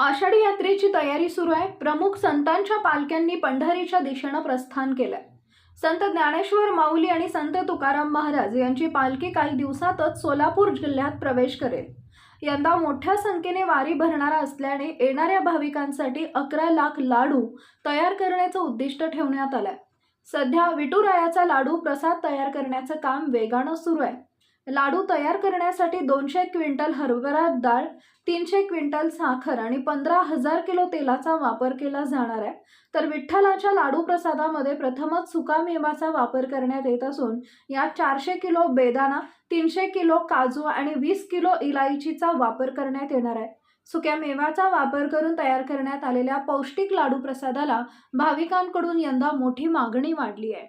आषाढी यात्रेची तयारी सुरू आहे. प्रमुख संतांच्या पालख्यांनी पंढरीच्या दिशेनं प्रस्थान केलंय. संत ज्ञानेश्वर माऊली आणि संत तुकाराम महाराज यांची पालखी काही दिवसातच सोलापूर जिल्ह्यात प्रवेश करेल. यंदा मोठ्या संख्येने वारी भरणारा असल्याने येणाऱ्या भाविकांसाठी अकरा लाख लाडू तयार करण्याचं उद्दिष्ट ठेवण्यात आलंय. सध्या विटुरायाचा लाडू प्रसाद तयार करण्याचं काम वेगानं सुरू आहे. लाडू तयार करण्यासाठी दोनशे क्विंटल हरभरा डाळ तीनशे क्विंटल साखर आणि पंधरा हजार किलो तेलाचा वापर केला जाणार आहे. तर विठ्ठलाच्या लाडू प्रसादामध्ये प्रथमच सुकामेवाचा वापर करण्यात येत असून यात चारशे किलो बेदाणा तीनशे किलो काजू आणि वीस किलो इलायचीचा वापर करण्यात येणार आहे. सुक्या मेवाचा वापर करून तयार करण्यात आलेल्या पौष्टिक लाडू प्रसादाला भाविकांकडून यंदा मोठी मागणी वाढली आहे.